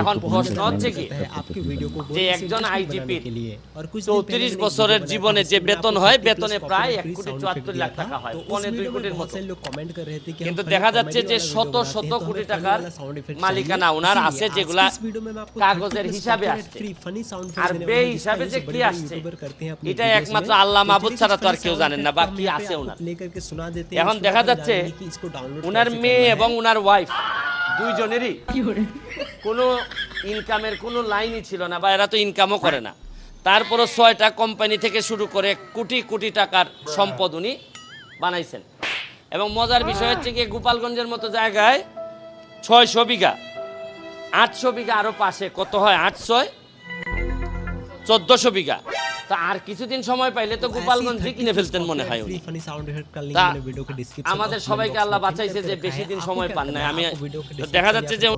এখন প্রশ্ন হচ্ছে কি? যে একজন আইজিপি চৌত্রিশ বছরের জীবনে যে বেতন হয় বেতনে প্রায় এক কোটি চুয়াত্তর লাখ টাকা হয় পনে দুই কোটির মতো। কিন্তু দেখা যাচ্ছে যে শত শত কোটি টাকার মালিকানা ওনার আছে যেগুলা কাগজের হিসাবে আসছে আর বে হিসাবে যে কি আসছে? এটা একমাত্র আল্লাহ মাহবুদ ছাড়া তো আর কেউ জানেন না বা আছে ওনার। এখন দেখা যাচ্ছে ওনার মেয়ে এবং ওনার ওয়াইফ দুইজনেরই কোনো ইনকামের কোনো লাইনই ছিল না বা এরা তো ইনকামও করে না। তারপরও ছয়টা কোম্পানি থেকে শুরু করে কোটি কোটি টাকার সম্পদ উনি বানাইছেন। এবং মজার বিষয় হচ্ছে গিয়ে গোপালগঞ্জের মতো জায়গায় ছয়শো বিঘা আটশো বিঘা আরও পাশে কত হয়? আটশো চোদ্দশো বিঘা। তা আর কিছুদিন সময় পাইলে তো গোপালগঞ্জে কিনে ফেলতেন মনে হয় আমাদের সবাইকে আল্লাহ বাঁচাইছে যে বেশি দিন সময় পান না আমি দেখা যাচ্ছে যে